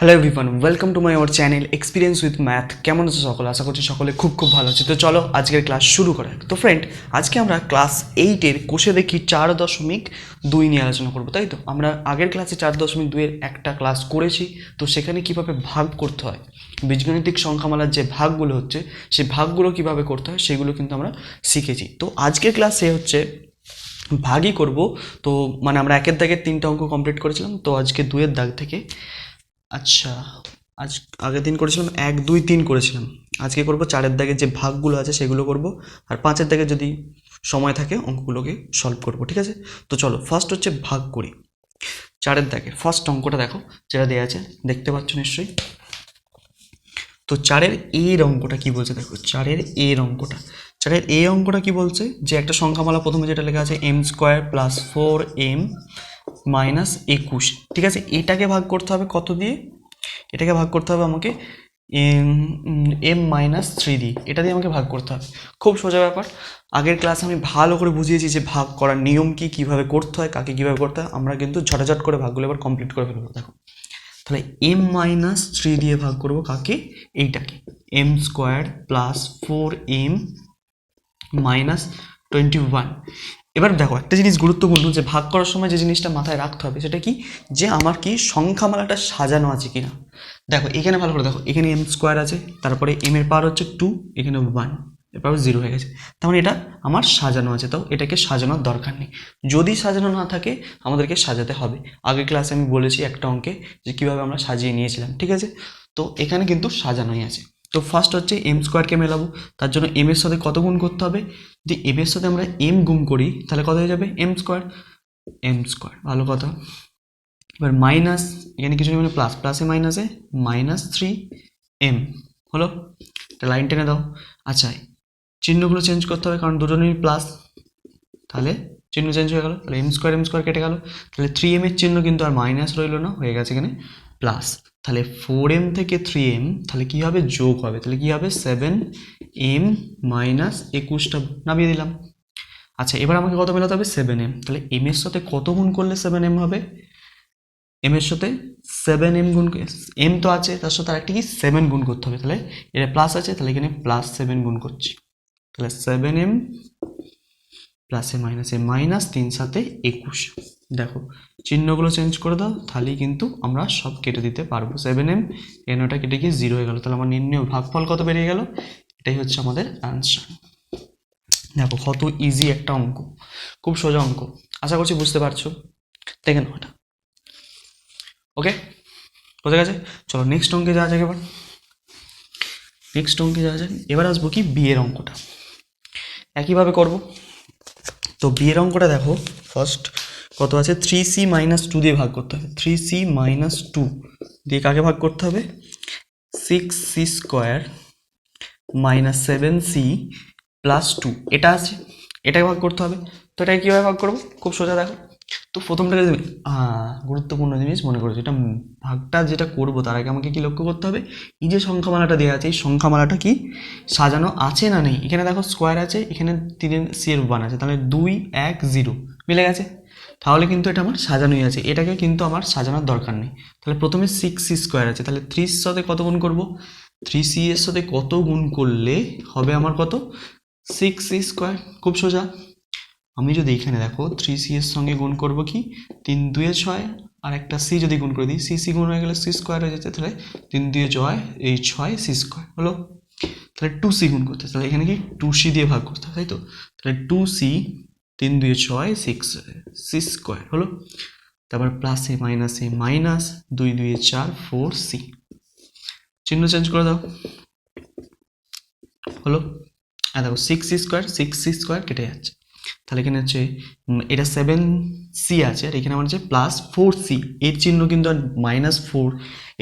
Hello everyone welcome to my our channel experience with math কেমন আছে সকলে? আশা করছি সকলে খুব খুব ভালো আছে। তো চলো, আজকের ক্লাস শুরু করা। তো ফ্রেন্ড আজকে আমরা ক্লাস এইটের কোষে দেখি চার দশমিক দুই নিয়ে আলোচনা করব, তাই তো? আমরা আগের ক্লাসে চার দশমিক দুইয়ের একটা ক্লাস করেছি, তো সেখানে কীভাবে ভাগ করতে হয়? বীজগণিতিক সংখ্যামালার যে ভাগগুলো হচ্ছে, সেই ভাগগুলো কীভাবে করতে হয়, সেগুলো কিন্তু আমরা শিখেছি। তো আজকের ক্লাসে হচ্ছে ভাগই করব, তো মানে আমরা একের দাগের তিনটা অঙ্ক কমপ্লিট করেছিলাম, তো আজকে দুয়ের দাগ থেকে আচ্ছা। আজ আগের দিন করেছিলাম, এক, দুই, তিন করেছিলাম। আজকে করব চারের দাগে যে ভাগগুলো আছে সেগুলো করব, আর পাঁচের দাগে যদি সময় থাকে অঙ্কগুলোকে সলভ করব, ঠিক আছে? তো চলো ফার্স্ট হচ্ছে ভাগ করি। চারের দাগে ফার্স্ট অঙ্কটা দেখো, যেটা দেওয়া আছে, দেখতে পাচ্ছ নিশ্চয়ই? তো চারের এর অঙ্কটা কি বলছে দেখো, চারের এর অঙ্কটা। চারের এ অঙ্কটা কি বলছে? যে একটা সংখ্যামালা প্রথমে যেটা লেখা আছে M square plus four M minus একুশ। ঠিক আছে? এটাকে ভাগ করতে হবে কত দিয়ে? এটাকে ভাগ করতে হবে আমাকে এম মাইনাস থ্রি দিয়ে। এটা দিয়ে আমাকে ভাগ করতে হবে। খুব সোজা ব্যাপার। আগের ক্লাসে আমি ভালো করে বুঝিয়েছি যে ভাগ করার নিয়ম কি, কীভাবে করতে হয়, কাকে কীভাবে করতে হয়। আমরা কিন্তু ঝটাঝট করে ভাগগুলো এবার কমপ্লিট করে ফেলব। দেখো। তাহলে এম মাইনাস থ্রি দিয়ে ভাগ করব কাকে? এইটাকে। M square plus four M minus twenty one. এবার দেখো, একটা জিনিস গুরুত্বপূর্ণ যে ভাগ করার সময় যে জিনিসটা মাথায় রাখতে হবে, সেটা কি? যে আমার কি সংখ্যামালাটা সাজানো আছে কিনা? দেখো, এখানে ভালো করে দেখো, এখানে এম স্কোয়ার আছে, তারপরে এম এর পাওয়ার হচ্ছে টু এখানে ওয়ানের পাওয়ার জিরো হয়ে গেছে। তার মানে এটা আমার সাজানো আছে, তো এটাকে সাজানোর দরকার নেই। যদি সাজানো না থাকে, আমাদেরকে সাজাতে হবে। আগের ক্লাসে আমি বলেছি একটা অঙ্কে যে কীভাবে আমরা সাজিয়ে নিয়েছিলাম, ঠিক আছে? তো এখানে কিন্তু সাজানোই আছে। তো ফার্স্ট হচ্ছে এম স্কোয়ারকে মেলাবো। তার জন্য এম এর সাথে কত গুণ করতে হবে? যদি এম এর সাথে আমরা এম গুণ করি, তাহলে কত হয়ে যাবে? এম স্কোয়ার এম স্কোয়ার ভালো কথা। এবার মাইনাস এখানে কিছু নেই মানে প্লাস প্লাসে মাইনাসে মাইনাস থ্রি এম হলো? লাইন টেনে দাও। আচ্ছা চিহ্নগুলো চেঞ্জ করতে হবে, কারণ দুজনেরই প্লাস তাহলে চিহ্ন চেঞ্জ হয়ে গেল। তাহলে এম স্কোয়ার এম স্কোয়ার কেটে গেল। তাহলে থ্রি এম এর চিহ্ন কিন্তু আর মাইনাস রইল না, হয়ে গেছে এখানে। প্লাস তাহলে ফোর এম থেকে থ্রি এম তাহলে কী হবে? যোগ হবে। তাহলে কী হবে? সেভেন এম মাইনাস একুশটা নামিয়ে দিলাম। আচ্ছা এবার আমাকে কত মেলাতে হবে? সেভেন এম তাহলে এম এর সাথে কত গুণ করলে সেভেন এম হবে? এম এর সাথে সেভেন এম গুণ এম তো আছে, তার সাথে আরেকটি কি? সেভেন গুণ করতে হবে। তাহলে এটা প্লাস আছে, তাহলে এখানে প্লাস সেভেন গুণ করছি। তাহলে সেভেন এম প্লাসে মাইনাসে মাইনাস তিন সাথে একুশ। দেখো, চিহ্নগুলো চেঞ্জ করে দাও, তাহলেই কিন্তু আমরা সব কেটে দিতে পারব। সেভেন এম এন ওটা কেটে গিয়ে জিরো হয়ে গেল। তাহলে আমার নির্ণয় ভাগফল কত বেরিয়ে গেল? এটাই হচ্ছে আমাদের অ্যান্সার দেখো, কত ইজি একটা অঙ্ক। খুব সোজা অঙ্ক। আশা করছি বুঝতে পারছ। দেখে নাও এটা। ওকে বোঝা গেছে? চলো নেক্সট অঙ্কে যাওয়া যাক এবার। নেক্সট অঙ্কে যাওয়া যাক। এবার আসব কি বিয়ের অঙ্কটা। একইভাবে করব। তো বিয়ের অঙ্কটা দেখো। ফার্স্ট কত আছে? থ্রি সি মাইনাস টু দিয়ে ভাগ করতে হবে। থ্রি সি মাইনাস টু দিয়ে কাকে ভাগ করতে হবে? Six C square minus seven C plus two এটা আছে। এটাকে ভাগ করতে হবে। তো এটাকে কীভাবে ভাগ করব? খুব সোজা দেখো। তো প্রথমটাকে তুমি গুরুত্বপূর্ণ জিনিস মনে করছ। এটা ভাগটা যেটা করব, তার আগে আমাকে কি লক্ষ্য করতে হবে? এই যে সংখ্যামালাটা দেওয়া আছে, এই সংখ্যামালাটা কি সাজানো আছে না নেই? এখানে দেখো স্কোয়ার আছে, এখানে তিন সি এর ওয়ান আছে, তাহলে দুই, এক জিরো মিলে গেছে। তাহলে কিন্তু এটা আমার সাজানোই আছে। এটাকে কিন্তু আমার সাজানোর দরকার নেই। তাহলে প্রথমে সিক্স সি স্কোয়ার আছে, তাহলে থ্রির সাথে কত গুণ করব? থ্রি সি এর সাথে কত গুণ করলে হবে আমার কত? সিক্স সি স্কোয়ার খুব সোজা। আমি যদি এখানে দেখো থ্রি সি এর সঙ্গে গুণ করব কি? তিন দুয়ে ছয়, আর একটা সি যদি গুণ করে দিই সি সি গুণ হয়ে গেলে সি স্কোয়ার হয়ে যাচ্ছে, তাহলে তিন দুয়ে জয় এই ছয় সি স্কোয়ার হলো? তাহলে টু সি গুণ করতে। তাহলে এখানে কি? টু সি দিয়ে ভাগ করতে, তাই তো? তাহলে টু সি তিন দুয়ে ছয় সিক্স সি স্কোয়ার হলো? তারপর প্লাসে মাইনাসে মাইনাস দুই দুয়ে চার ফোর সি চিহ্ন চেঞ্জ করে দাও। হলো? আর দেখো six C square six C square কেটে যাচ্ছে। তাহলে এখানে হচ্ছে এটা সেভেন সি আছে, আর এখানে আমার হচ্ছে প্লাস ফোর সি এর চিহ্ন কিন্তু আর মাইনাস ফোর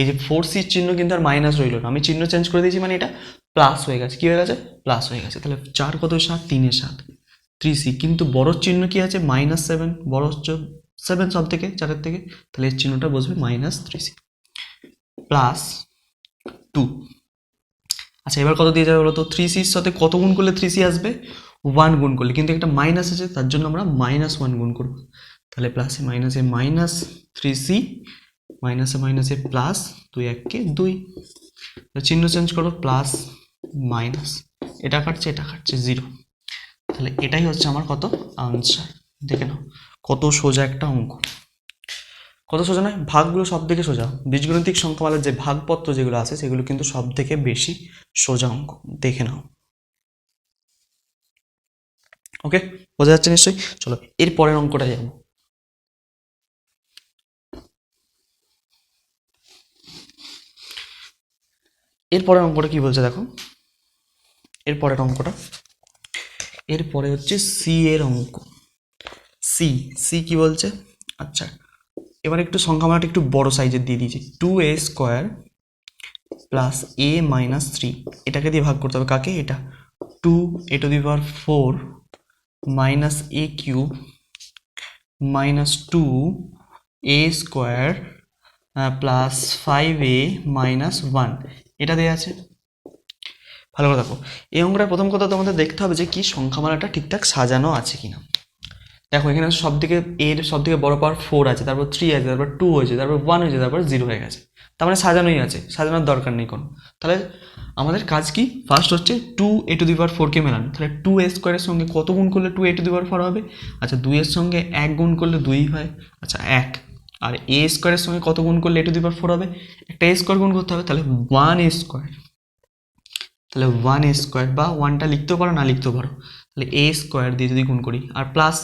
এই যে ফোর সির চিহ্ন কিন্তু আর মাইনাস রইল না। আমি চিহ্ন চেঞ্জ করে দিয়েছি মানে এটা প্লাস হয়ে গেছে। কী হয়ে গেছে? প্লাস হয়ে গেছে। তাহলে চার কত সাত? তিনের সাত। থ্রি সি কিন্তু বড় চিহ্ন কী আছে? মাইনাস সেভেন বড় হচ্ছে সেভেন সব থেকে চারের থেকে। তাহলে এর চিহ্নটা বসবে minus three C plus two আচ্ছা এবার কত দিয়ে যাবে বলো তো থ্রি সির সাথে কত গুণ করলে থ্রি সি আসবে? ওয়ান গুণ করলে, কিন্তু একটা মাইনাস আছে, তার জন্য আমরা মাইনাস ওয়ান গুণ করব। তাহলে প্লাসে মাইনাসে মাইনাস থ্রি সি মাইনাসে মাইনাসে প্লাস দুই এককে দুই। চিহ্ন চেঞ্জ করো প্লাস মাইনাস এটা কাটছে এটা কাটছে জিরো তাহলে এটাই হচ্ছে আমার কত? আনসার দেখে নাও, কত সোজা একটা অঙ্ক। কত সোজা নয়, ভাগগুলো সব থেকে সোজা। বীজগণিতিক সংখ্যামালার যে ভাগপত্র যেগুলো আছে, সেগুলো কিন্তু সব থেকে বেশি সোজা অঙ্ক। দেখে নাও। ওকে বোঝা যাচ্ছে নিশ্চয়ই? চলো, এর পরের অঙ্কটা যাব এর পরের অঙ্কটা কি বলছে দেখো? এর পরের অঙ্কটা। এরপরে হচ্ছে সি এর অঙ্ক। সি সি কি বলছে? আচ্ছা এবার একটু সংখ্যা সংখ্যামালাটা একটু বড় সাইজের দিয়ে দিয়েছি। Two A square plus A minus three এটাকে দিয়ে ভাগ করতে হবে কাকে? এটা। Two A to the power four minus A cube minus two A square plus five A minus one এটা দেওয়া আছে। ভালো করে দেখো। এই অঙ্কটার প্রথম কথা তোমাদের দেখতে হবে যে কি সংখ্যামালাটা ঠিকঠাক সাজানো আছে কিনা। দেখো, এখানে সব থেকে এর সব থেকে বড় পাওয়ার ফোর আছে, তারপর থ্রি আছে, তারপর টু হয়েছে, তারপর ওয়ান হয়েছে, তারপর জিরো হয়ে গেছে। তার মানে সাজানোই আছে, সাজানোর দরকার নেই কোনো। তাহলে আমাদের কাজ কি? ফার্স্ট হচ্ছে টু এ টু দি পাওয়ার ফোরকে মেলানো। তাহলে টু এ স্কোয়ারের সঙ্গে কত গুণ করলে two A to the power four হবে? আচ্ছা দুইয়ের সঙ্গে এক গুণ করলে দুই হয়। আচ্ছা এক। আর এ স্কোয়ারের সঙ্গে কত গুণ করলে এ টু দি পাওয়ার ফোর হবে? একটা এ স্কোয়ার গুণ করতে হবে, তাহলে ওয়ান এ স্কোয়ার তাহলে ওয়ান এ স্কোয়ার বা ওয়ানটা লিখতেও পারো, না লিখতেও পারো। তাহলে এ স্কোয়ার দিয়ে যদি গুণ করি, আর প্লাস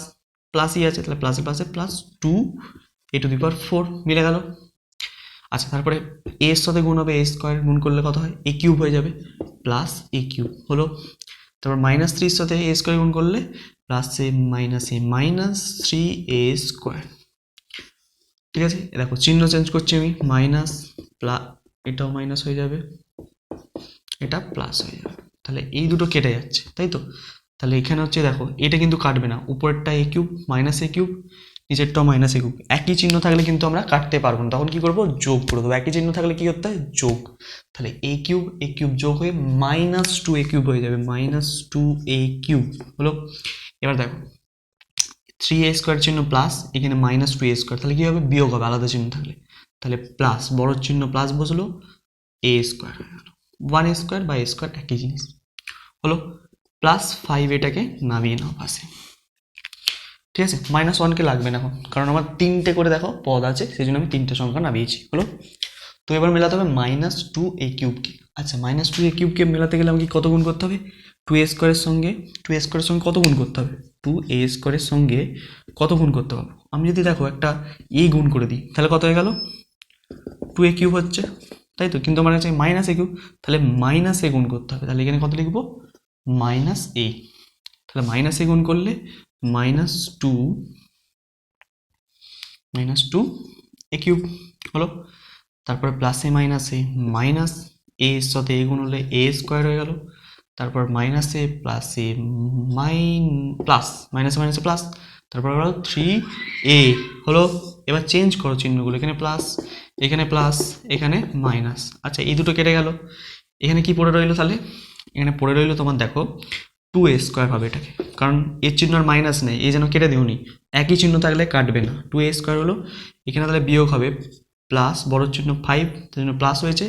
প্লাসই আছে, তাহলে প্লাসে প্লাসে plus two A to the power four মিলে গেল। আচ্ছা তারপরে এ এর সাথে গুণ হবে এ স্কোয়ার গুণ করলে কত হয়? এ কিউব হয়ে যাবে প্লাস এ কিউব হলো? তারপর মাইনাস থ্রির সাথে এ স্কোয়ার গুণ করলে plus A minus A minus three A square ঠিক আছে? দেখো, চিহ্ন চেঞ্জ করছি আমি মাইনাস প্লা এটাও মাইনাস হয়ে যাবে, এটা প্লাস হয়ে যাবে। তাহলে এই দুটো কেটে যাচ্ছে, তাই তো? তাহলে এখানে হচ্ছে দেখো, এটা কিন্তু কাটবে না, উপরেরটা A cube minus A cube নিচেরটাও minus A cube একই চিহ্ন থাকলে কিন্তু আমরা কাটতে পারব না। তখন কি করব? যোগ করে দেবো। একই চিহ্ন থাকলে কি করতে হয়? যোগ। তাহলে এ কিউব এ কিউব যোগ হয়ে মাইনাস টু এ কিউব হয়ে যাবে। মাইনাস টু এ কিউব হলো? এবার দেখো। থ্রি এ স্কোয়ার চিহ্ন প্লাস এখানে মাইনাস টু এ স্কোয়ার তাহলে কী হবে? বিয়োগ হবে, আলাদা চিহ্ন থাকলে। তাহলে প্লাস বড় চিহ্ন প্লাস বসল এ স্কোয়ার হয়ে গেল ওয়ান স্কোয়ার বা এ স্কোয়ার একই জিনিস। হলো? প্লাস ফাইভ এটাকে নামিয়ে নাও পাশে। ঠিক আছে? মাইনাস ওয়ানকে লাগবে না এখন। কারণ আমার তিনটে করে দেখো, পদ আছে, সেই জন্য আমি তিনটে সংখ্যা নামিয়েছি। হলো? তো এবার মেলাতে হবে মাইনাস টু এ কিউবকে আচ্ছা মাইনাস টু এ কিউবকে মেলাতে গেলে আমাকে কত গুণ করতে হবে? টু এ স্কোয়ারের সঙ্গে টু এ স্কোয়ারের সঙ্গে কত গুণ করতে হবে? টু এ স্কোয়ারের সঙ্গে কত গুণ করতে পারব আমি যদি দেখো একটা এ গুণ করে দিই, তাহলে কত হয়ে গেল? টু এ কিউব হচ্ছে, তাই তো? কিন্তু আমার কাছে মাইনাস এ কিউব তাহলে মাইনাস এ গুণ করতে হবে। তাহলে এখানে কত লিখব? মাইনাস এ তাহলে মাইনাস এ গুণ করলে minus two minus two A cube হলো। তারপরে প্লাসে মাইনাসে মাইনাস এ এর সাথে এ গুণ হলে এ স্কোয়ার হয়ে গেল। তারপর মাইনাসে প্লাসে মাইন প্লাস মাইনাসে মাইনাসে প্লাস তারপর হলো থ্রি এ হলো। এবার চেঞ্জ করো চিহ্নগুলো, এখানে প্লাস এখানে প্লাস এখানে মাইনাস আচ্ছা এই দুটো কেটে গেল। এখানে কি পড়ে রইল তাহলে? এখানে পড়ে রইল তোমার দেখো টু এ স্কোয়ার হবে এটাকে। কারণ এর চিহ্ন আর মাইনাস নেই এই যেন কেটে দিওনি একই চিহ্ন থাকলে কাটবে না। টু এ স্কোয়ার হলো, এখানে তাহলে বিয়োগ হবে প্লাস বড় চিহ্ন ফাইভ তার জন্য প্লাস হয়েছে।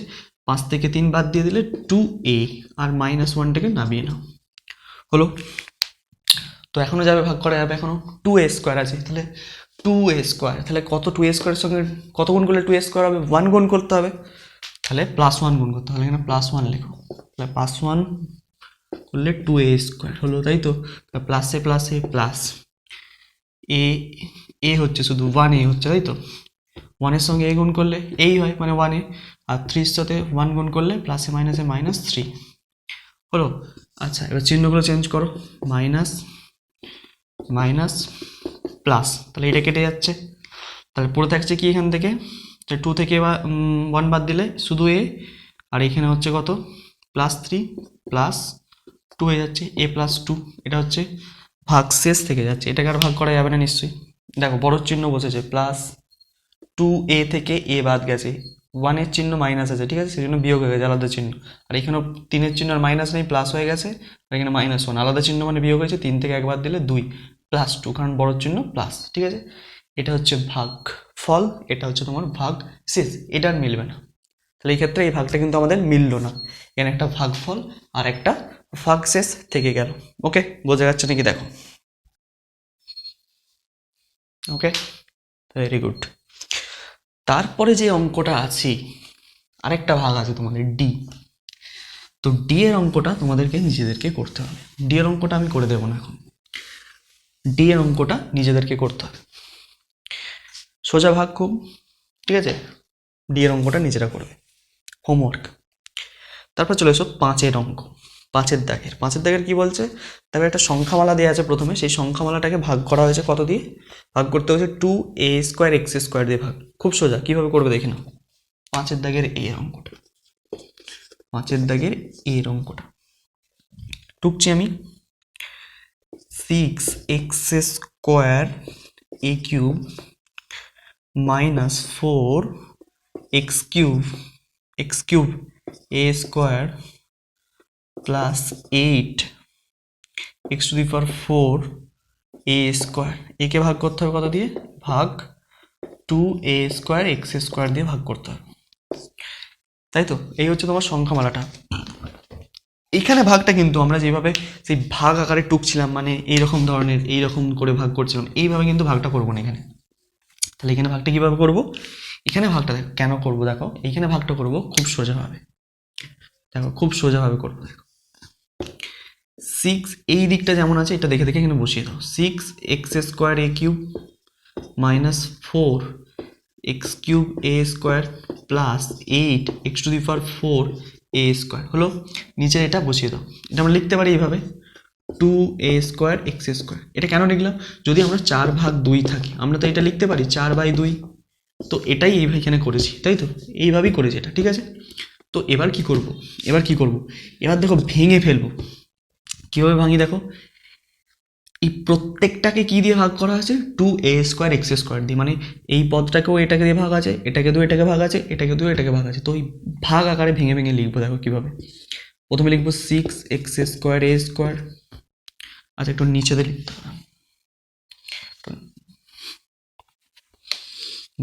পাঁচ থেকে তিন বাদ দিয়ে দিলে টু এ আর মাইনাস ওয়ানটাকে নামিয়ে নাও। হলো। তো এখনও যাবে, ভাগ করা যাবে এখনও টু এ স্কোয়ার আছে, তাহলে টু এ স্কোয়ার তাহলে কত টু এ স্কোয়ারের সঙ্গে, কত গুণ করলে টু এ স্কোয়ার হবে? ওয়ান গুণ করতে হবে। তাহলে প্লাস ওয়ান গুণ করতে হবে। এখানে প্লাস ওয়ান লেখো। তাহলে প্লাস ওয়ান করলে টু এ স্কোয়ার হলো, তাই তো? প্লাসে প্লাসে প্লাস এ এ হচ্ছে শুধু ওয়ান এ হচ্ছে, তাই তো? ওয়ানের সঙ্গে এ গুণ করলে এই হয় মানে ওয়ান এ আর থ্রির সাথে ওয়ান গুণ করলে প্লাসে মাইনাসে মাইনাস থ্রি হলো আচ্ছা এবার চিহ্নগুলো চেঞ্জ করো। মাইনাস মাইনাস প্লাস তাহলে এটা কেটে যাচ্ছে। তাহলে পড়ে থাকছে কি এখান থেকে? টু থেকে ওয়ান বাদ দিলে শুধু এ আর এখানে হচ্ছে কত? প্লাস থ্রি প্লাস টু হয়ে যাচ্ছে এ প্লাস টু এটা হচ্ছে ভাগ শেষ থেকে যাচ্ছে। এটাকে আর ভাগ করা যাবে না নিশ্চয়ই। দেখো, বড় চিহ্ন বসেছে প্লাস টু এ থেকে এ বাদ গেছে। ওয়ানের চিহ্ন মাইনাস আছে, ঠিক আছে? সেই জন্য বিয়োগ হয়ে গেছে, আলাদা চিহ্ন। আর এখানেও তিনের চিহ্ন আর মাইনাস নেই প্লাস হয়ে গেছে, আর এখানে মাইনাস ওয়ান আলাদা চিহ্ন মানে বিয়োগ হয়েছে, তিন থেকে একবার দিলে দুই প্লাস টু কারণ বড় চিহ্ন প্লাস ঠিক আছে? এটা হচ্ছে ভাগ ফল, এটা হচ্ছে তোমার ভাগ শেষ, এটা আর মিলবে না। তাহলে এই ক্ষেত্রে এই ভাগটা কিন্তু আমাদের মিললো না। এখানে একটা ভাগ ফল আর একটা শেষ থেকে গেল। ওকে বোঝা যাচ্ছে নাকি? দেখো। ওকে ভেরি গুড তারপরে যে অঙ্কটা আছে, আরেকটা ভাগ আছে তোমাদের ডি তো ডি এর অঙ্কটা তোমাদেরকে নিজেদেরকে করতে হবে। ডি এর অঙ্কটা আমি করে দেবো না এখন। ডি এর অঙ্কটা নিজেদেরকে করতে হবে। সোজা ভাগ খুব, ঠিক আছে? ডি এর অঙ্কটা নিজেরা করবে। হোমওয়ার্ক তারপর চলে এসো পাঁচের অঙ্ক। পাঁচের দাগের। পাঁচের দাগের কি বলছে? তারপরে একটা সংখ্যামালা দেওয়া আছে প্রথমে। সেই সংখ্যামালাটাকে ভাগ করা হয়েছে কত দিয়ে? ভাগ করতে হয়েছে two A square X square দিয়ে ভাগ। খুব সোজা, কীভাবে করবে দেখে নাও। পাঁচের দাগের এর অঙ্কটা। পাঁচের দাগের এর অঙ্কটা। টুকছি আমি। Six X square A cube minus four X cube X cube A square plus eight X to the power four A square একে ভাগ করতে হবে কত দিয়ে? ভাগ two A square X square দিয়ে ভাগ করতে হবে। তাই তো? এই হচ্ছে তোমার সংখ্যামালাটা এইখানে ভাগটা কিন্তু আমরা যেভাবে সেই ভাগ আকারে টুকছিলাম মানে এইরকম ধরনের, এইরকম করে ভাগ করছিলাম, এইভাবে কিন্তু ভাগটা করব না এখানে। তাহলে এখানে ভাগটা কীভাবে করব? এখানে ভাগটা দেখো, কেন করব দেখো? এইখানে ভাগটা করব খুব সোজাভাবে। দেখো, খুব সোজাভাবে করব, দেখো। সিক্স এই দিকটা যেমন আছে, এটা দেখে দেখে এখানে বসিয়ে দাও। Six X square A cube minus four X cube A square plus eight X to the power four A square হলো? নিচে এটা বসিয়ে দাও। এটা আমরা লিখতে পারি এইভাবে। Two A square X square এটা কেন লিখলাম? যদি আমরা চার ভাগ দুই থাকি, আমরা তো এটা লিখতে পারি চার বাই দুই। তো এটাই এইভাবে এখানে করেছি, তাই তো? এইভাবেই করেছি এটা, ঠিক আছে? তো এবার কি করব? এবার কি করব? এবার দেখো ভেঙে ফেলব। কীভাবে ভাঙি দেখো? এই প্রত্যেকটাকে কি দিয়ে ভাগ করা আছে two A square X square দিয়ে। মানে এই পদটাকেও এটাকে দিয়ে ভাগ আছে, এটাকে দু এটাকে ভাগ আছে, এটাকে দু এটাকে ভাগ আছে। তো এই ভাগ আকারে ভেঙে ভেঙে লিখব দেখো কীভাবে। প্রথমে লিখব six X square A square আচ্ছা একটু নিচে দিয়ে লিখতে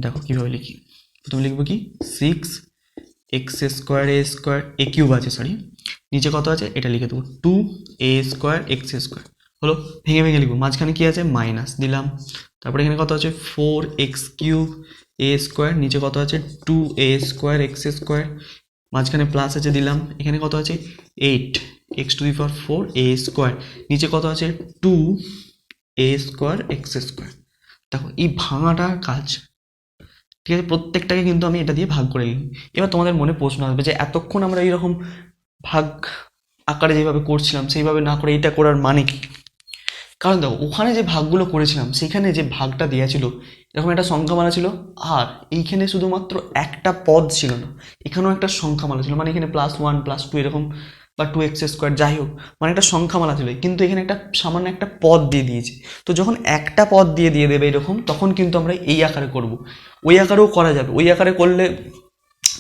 দেখো কীভাবে লিখি। প্রথমে লিখব কি? Six X square A square A cube আছে সরি নিচে কত আছে? এটা লিখে দেবো। Two A square X square হলো, ভেঙে ভেঙে লিখব। মাঝখানে কি আছে? মাইনাস দিলাম। তারপরে এখানে কত আছে? Four X cube A square নিচে কত আছে? Two A square X square মাঝখানে প্লাস আছে দিলাম। এখানে কত আছে? Eight X to the power four A square নিচে কত আছে? Two A square X square দেখো, এই ভাঙাটা কাজ। ঠিক আছে? প্রত্যেকটাকে কিন্তু আমি এটা দিয়ে ভাগ করে নিই। এবার তোমাদের মনে প্রশ্ন আসবে যে, এতক্ষণ আমরা এইরকম ভাগ আকারে যেভাবে করছিলাম, সেইভাবে না করে এটা করার মানে কি? কারণ দেখো, ওখানে যে ভাগগুলো করেছিলাম, সেখানে যে ভাগটা দেওয়া ছিল, এরকম একটা সংখ্যামালা ছিল, আর এইখানে শুধুমাত্র একটা পদ ছিল না, এখানেও একটা সংখ্যামালা ছিল মানে এখানে প্লাস ওয়ান প্লাস টু এরকম, বা টু এক্স স্কোয়ার যাই হোক মানে একটা সংখ্যামালা ছিল, কিন্তু এখানে একটা সামান্য একটা পদ দিয়ে দিয়েছে। তো যখন একটা পদ দিয়ে দিয়ে দেবে এরকম, তখন কিন্তু আমরা এই আকারে করব। ওই আকারেও করা যাবে, ওই আকারে করলে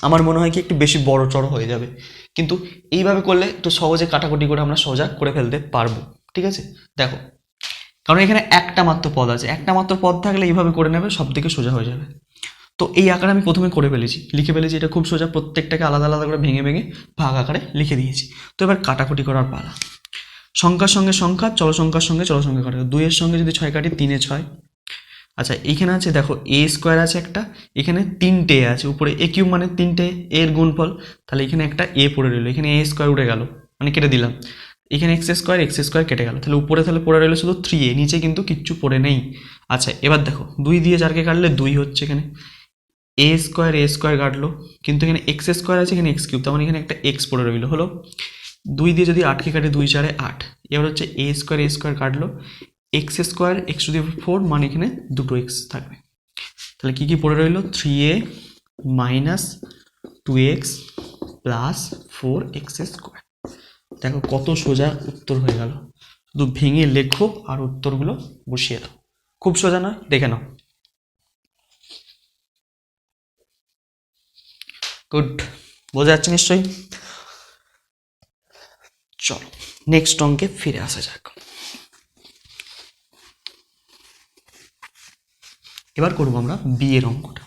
আমার মনে হয় কি একটু বেশি বড় চড় হয়ে যাবে। কিন্তু এইভাবে করলে একটু সহজে কাটাকুটি করে আমরা সোজা করে ফেলতে পারব। ঠিক আছে? দেখো। কারণ এখানে একটা মাত্র পদ আছে। একটা মাত্র পদ থাকলে এইভাবে করে নেবে সব থেকে সোজা হয়ে যাবে। তো এই আকারে আমি প্রথমে করে ফেলেছি। লিখে ফেলেছি এটা খুব সোজা, প্রত্যেকটাকে আলাদা আলাদা করে ভেঙে ভেঙে ভাগ আকারে লিখে দিয়েছি। তো এবার কাটাকুটি করার পালা। সংখ্যার সঙ্গে সংখ্যা চল সংখ্যার সঙ্গে চল সংখ্যা কাটা দুইয়ের সঙ্গে যদি ছয় কাটি, তিনে ছয়। আচ্ছা এইখানে আছে দেখো এ স্কোয়ার আছে একটা, এখানে তিনটে আছে, উপরে এ কিউব মানে তিনটে এর গুণফল, তাহলে এখানে একটা এ পড়ে রইল, এখানে এ স্কোয়ার উঠে গেল মানে কেটে দিলাম, এখানে এক্স স্কোয়ার এক্স স্কোয়ার কেটে গেল, তাহলে উপরে তাহলে পড়ে রইল শুধু থ্রি এ নিচে কিন্তু কিচ্ছু পড়ে নেই আচ্ছা এবার দেখো, দুই দিয়ে চারকে কাটলে দুই হচ্ছে এখানে এ স্কোয়ার এ স্কোয়ার কাটলো, কিন্তু এখানে এক্স স্কোয়ার আছে, এখানে এক্স কিউব তার মানে এখানে একটা এক্স পড়ে রইল, হলো, দুই দিয়ে যদি আটকে কাটে দুই চারে আট, এবার হচ্ছে এ স্কোয়ার এ স্কোয়ার কাটলো X square X to the four মানে এখানে দুটো এক্স থাকবে। তাহলে কী কী পড়ে রইল? Three A minus two X plus four X square দেখো কত সোজা উত্তর হয়ে গেল। শুধু ভেঙে লেখো আর উত্তরগুলো বসিয়ে দাও। খুব সোজা না দেখে নাও। গুড বোঝা যাচ্ছে নিশ্চয়ই? চলো নেক্সট অঙ্কে ফিরে আসা যাক। এবার করব আমরা বিয়ের অঙ্কটা।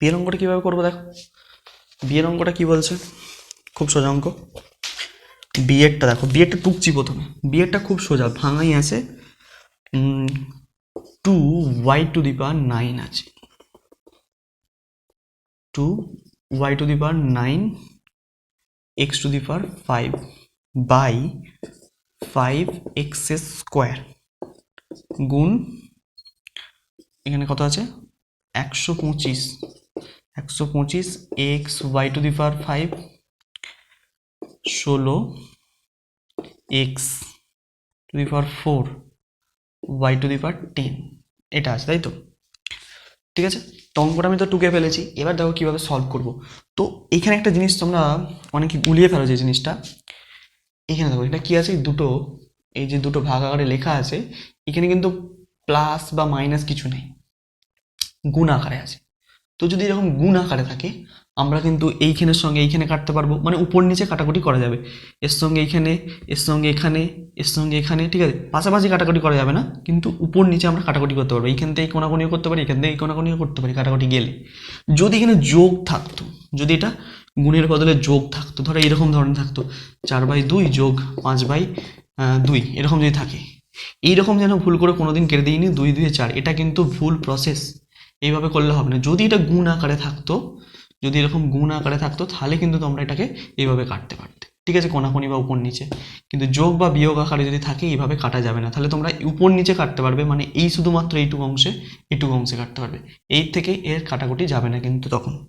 বিয়ের অঙ্কটা কীভাবে করব দেখো? বিয়ের অঙ্কটা কী বলছে? খুব সোজা অঙ্ক। বিয়েরটা দেখো, বিয়েরটা টুকছি প্রথমে। বিয়েরটা খুব সোজা, ভাঙাই আছে two Y to the power nine আছে। Two Y to the power nine X to the power five by five X square গুণ এখানে কত আছে? একশো পঁচিশ। একশো পঁচিশ X Y to the power five ষোলো X to the power four Y to the power ten. এটা আছে, তাই তো? ঠিক আছে? তো অঙ্কটা আমি তো টুকে ফেলেছি। এবার দেখো কীভাবে সলভ করব। তো এখানে একটা জিনিস তোমরা অনেকে গুলিয়ে ফেলো যে জিনিসটা। এখানে দেখো, এটা কী আছে? দুটো, এই যে দুটো ভাগ আকারে লেখা আছে। এখানে কিন্তু প্লাস বা মাইনাস কিছু নেই। গুণ আকারে আছে। তো যদি এরকম গুণ আকারে থাকে, আমরা কিন্তু এইখানের সঙ্গে এইখানে কাটতে পারব। মানে উপর নিচে কাটাকুটি করা যাবে। এর সঙ্গে এইখানে এর সঙ্গে এখানে, এর সঙ্গে এখানে, ঠিক আছে? পাশাপাশি কাটাকুটি করা যাবে না, কিন্তু উপর নিচে আমরা কাটাকুটি করতে পারব। এইখান থেকে কোনাকুনিও করতে পারি, এখান থেকে কোনাকুনিও করতে পারি, কাটাকুটি গেলে। যদি এখানে যোগ থাকতো, যদি এটা গুণের বদলে যোগ থাকতো, ধরো এরকম ধরনের থাকতো, চার বাই দুই যোগ পাঁচ বাই দুই, এরকম যদি থাকে। এইরকম যেন ভুল করে কোনোদিন কেটে দিইনি, দুই দুই, চার, এটা কিন্তু ভুল প্রসেস এইভাবে করলে হবে না। যদি এটা গুণ আকারে থাকতো, যদি এরকম গুণ আকারে থাকতো, তাহলে কিন্তু তোমরা এটাকে এইভাবে কাটতে পারতে। ঠিক আছে, কোনাকুনি বা উপর নিচে। কিন্তু যোগ বা বিয়োগ আকারে যদি থাকে, এইভাবে কাটা যাবে না। তাহলে তোমরা উপর নিচে কাটতে পারবে মানে এই শুধুমাত্র এইটুকু অংশে এইটুকু অংশে কাটতে পারবে। এই থেকে এর কাটাকুটি যাবে না কিন্তু তখন।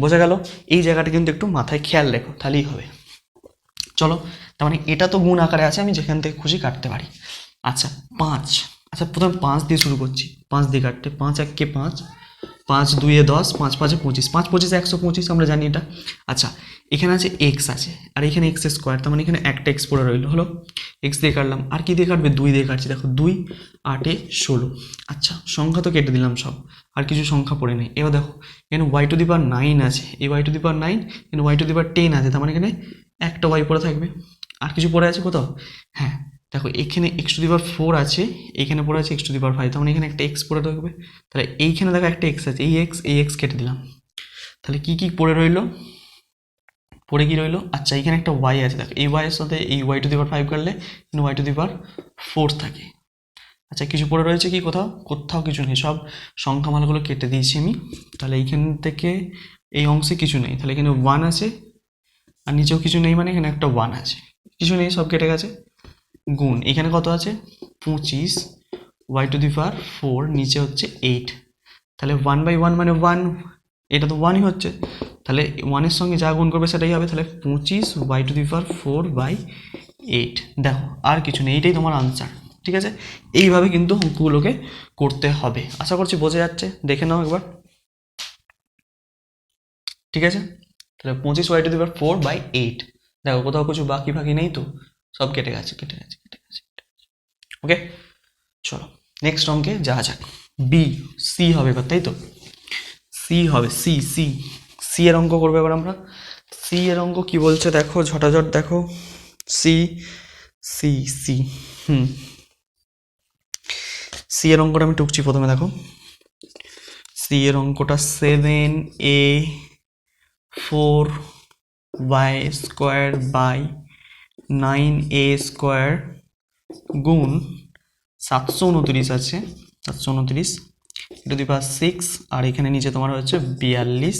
বোঝা গেল? এই জায়গাটা কিন্তু একটু মাথায় খেয়াল রেখো, তাহলেই হবে। চলো, তার মানে এটা তো গুণ আকারে আছে, আমি যেখান থেকে খুশি কাটতে পারি। আচ্ছা পাঁচ। আচ্ছা প্রথমে পাঁচ দিয়ে শুরু করছি। পাঁচ দিয়ে কাটতে পাঁচ এককে পাঁচ পাঁচ দুইয়ে দশ, পাঁচ পাঁচে পঁচিশ, পাঁচ পঁচিশে একশো পঁচিশ আমরা জানি এটা। আচ্ছা এখানে আছে এক্স আছে, আর এখানে এক্স স্কোয়ার তার মানে এখানে একটা এক্স পড়ে রইল, হলো? এক্স দিয়ে কাটলাম আর কি দিয়ে কাটবে দুই দিয়ে কাটছি দেখো, দুই, আটে ষোলো। আচ্ছা সংখ্যা তো কেটে দিলাম সব, আর কিছু সংখ্যা পড়ে নেই। এবার দেখো, এখানে Y to the power nine আছে, এই Y to the power nine এখানে Y to the power ten আছে, তার মানে এখানে একটা ওয়াই পড়ে থাকবে। আর কিছু পড়ে আছে কোথাও? হ্যাঁ দেখো, এখানে X to the power four আছে, এখানে পড়ে আছে X to the power five তার মানে এখানে একটা এক্স পড়ে থাকবে। তাহলে এইখানে দেখো একটা এক্স আছে, এই এক্স এই এক্স কেটে দিলাম। তাহলে কী কী পড়ে রইল? পড়ে কি রইল? আচ্ছা এখানে একটা ওয়াই আছে, দেখো, এই ওয়াইয়ের সাথে এই Y to the power five কাটলে এখানে Y to the power four থাকে। আচ্ছা কিছু পড়ে রয়েছে কি কোথাও? কোথাও কিছু নেই, সব সংখ্যামালাগুলো কেটে দিয়েছি আমি। তাহলে এইখান থেকে এই অংশে কিছু নেই, তাহলে এখানে ওয়ান আছে, আর নিচেও কিছু নেই মানে এখানে একটা ওয়ান আছে। কিছু নেই, সব কেটে গেছে। গুণ। এখানে কত আছে? পঁচিশ। Y to the power four নিচে হচ্ছে এইট তাহলে ওয়ান বাই ওয়ান মানে ওয়ান এটা তো ওয়ানই হচ্ছে। তাহলে ওয়ানের সঙ্গে যা গুণ করবে সেটাই হবে, তাহলে পঁচিশ Y to the power four by eight দেখো, আর কিছু নেই এইটাই তোমার আনসার ঠিক আছে? এইভাবে কিন্তু অঙ্কগুলোকে করতে হবে। আশা করছি বোঝা যাচ্ছে, দেখে নাও একবার। ঠিক আছে? তাহলে পঁচিশ Y to the power four by eight দেখো, কোথাও কিছু বাকি ফাকি নেই তো? সব কেটে গেছে কেটে গেছে কেটে গেছে ওকে চলো নেক্সট অঙ্কে যাওয়া যাক। বি সি হবে এবার, তাই তো? সি হবে সি সি সি এর অঙ্ক করবে এবার আমরা। সি এর অঙ্ক কি বলছে দেখো, ঝটাঝট দেখো। সি সি সি হুম। সি এর অঙ্কটা আমি টুকছি প্রথমে, দেখো। সি এর অঙ্কটা seven A four Y square by nine A square গুণ সাতশো উনত্রিশ আছে, সাতশো উনত্রিশ। টু দি পাওয়ার সিক্স আর এখানে নিচে তোমার হচ্ছে বিয়াল্লিশ।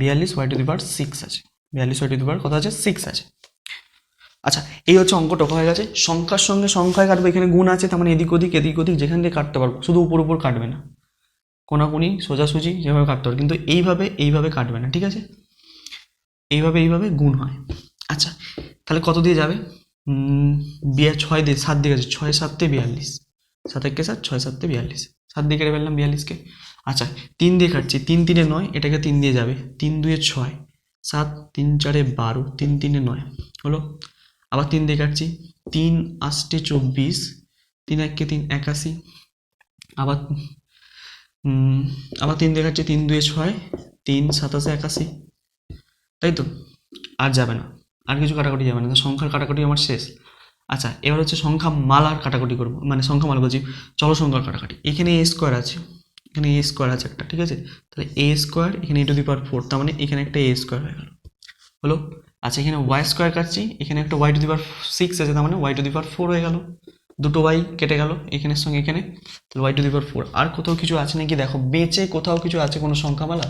বিয়াল্লিশ Y to the power six আছে। বিয়াল্লিশ ওয়াই টু দি পাওয়ার কত আছে? সিক্স আছে। আচ্ছা এই হচ্ছে অঙ্ক টকা হয়ে গেছে? সংখ্যার সঙ্গে সংখ্যায় কাটবে, এখানে গুণ আছে, তার মানে এদিক ওদিক এদিক ওদিক, যেখান দিয়ে কাটতে পারব। শুধু উপর উপর কাটবে না। কোনাকুনি, সোজাসুজি, যেভাবে কাটতে পারবে কিন্তু এইভাবে এইভাবে কাটবে না, ঠিক আছে? এইভাবে এইভাবে গুণ হয়। আচ্ছা তাহলে কত দিয়ে যাবে? বিয়া ছয় দিয়ে, সাত দিয়ে গেছে ছয় সাততে বিয়াল্লিশ। সাত একে সাত, ছয় সাততে বিয়াল্লিশ। সাত দিয়ে কেটে ফেললাম বিয়াল্লিশকে। আচ্ছা তিন দিয়ে কাটছি, তিন তিনে নয়, এটাকে তিন দিয়ে যাবে। তিন দুয়ে ছয়, সাত তিন চারে বারো, তিন তিনে নয়, হলো? আবার তিন দিয়ে কাটছি, তিন আষ্টে চব্বিশ, তিন একে তিন একাশি, আবার আবার তিন দিয়ে কাটছি, তিন দুয়ে ছয়, তিন সাতাশে একাশি। তাই তো? আর যাবে না। আর কিছু কাটাকুটি যাবে না। সংখ্যার কাটাকুটি আমার শেষ। আচ্ছা এবার হচ্ছে সংখ্যা মালার কাটাকুটি করব। মানে সংখ্যা মালা বলছি, চলো সংখ্যার কাটাকাটি। এখানে এ স্কোয়ার আছে। এখানে এ স্কোয়ার আছে একটা, ঠিক আছে? তাহলে এ স্কোয়ার এখানে এ টু দি পাওয়ার ফোর তার মানে এখানে একটা এ স্কোয়ার হয়ে গেল। হলো? আচ্ছা এখানে ওয়াই স্কোয়ার কাটছি, এখানে একটা Y to the power six আছে, তার মানে Y to the power four হয়ে গেল। দুটো ওয়াই কেটে গেল এখানের সঙ্গে এখানে। তাহলে Y to the power four আর কোথাও কিছু আছে নাকি? দেখো, বেঁচে কোথাও কিছু আছে কোনো সংখ্যামালা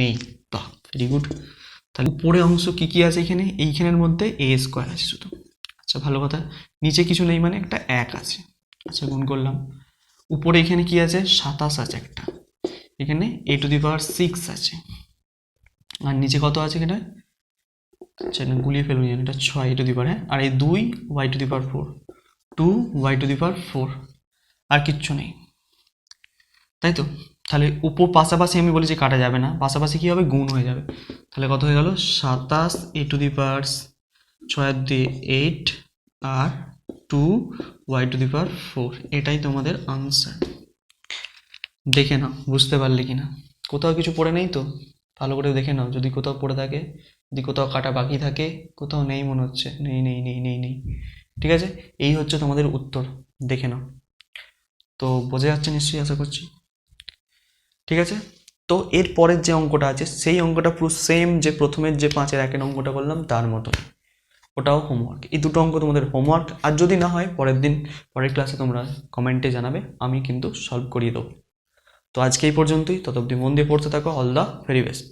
নেই। বাহ ভেরি গুড তাহলে উপরে অংশ কি কি আছে এখানে? এইখানের মধ্যে এ স্কোয়ার আছে শুধু। আচ্ছা ভালো কথা। নিচে কিছু নেই মানে একটা এক আছে। আচ্ছা গুণ করলাম। উপরে এখানে কি আছে? সাতাশ আছে একটা। এখানে এ টু দি পাওয়ার সিক্স আছে। আর নিচে কত আছে এখানে? আচ্ছা গুলিয়ে ফেলুন এটা ছয় এ টু দি পাওয়ার হ্যাঁ? আর এই দুই Y to the power four two Y to the power four আর কিচ্ছু নেই। তাই তো? তাহলে উপর পাশাপাশি আমি বলি যে কাটা যাবে না, পাশাপাশি কী হবে? গুণ হয়ে যাবে। তাহলে কত হয়ে গেল? সাতাশ, এ টু দি পাওয়ার ছয় দিয়ে eight, R two Y to the power four. এটাই তোমাদের আনসার দেখে নাও, বুঝতে পারলে কি না কোথাও কিছু পড়ে নেই তো? ভালো করে দেখে নাও। যদি কোথাও পড়ে থাকে, যদি কোথাও কাটা বাকি থাকে, কোথাও নেই মনে হচ্ছে। নেই নেই নেই নেই নেই। ঠিক আছে? এই হচ্ছে তোমাদের উত্তর। দেখে নাও। তো বোঝা যাচ্ছে নিশ্চয়ই? আশা করছি। ঠিক আছে? তো এর পরের যে অঙ্কটা আছে, সেই অঙ্কটা পুরো সেম যে প্রথমের যে পাঁচের একের অঙ্কটা করলাম, তার মতো ওটাও হোমওয়ার্ক এই দুটো অঙ্ক তোমাদের হোমওয়ার্ক আর যদি না হয়, পরের দিন, পরের ক্লাসে তোমরা কমেন্টে জানাবে, আমি কিন্তু সলভ করিয়ে দেবো। তো আজকে এই পর্যন্তই। তত অব্দি মন দিয়ে পড়তে থাকো। All the very best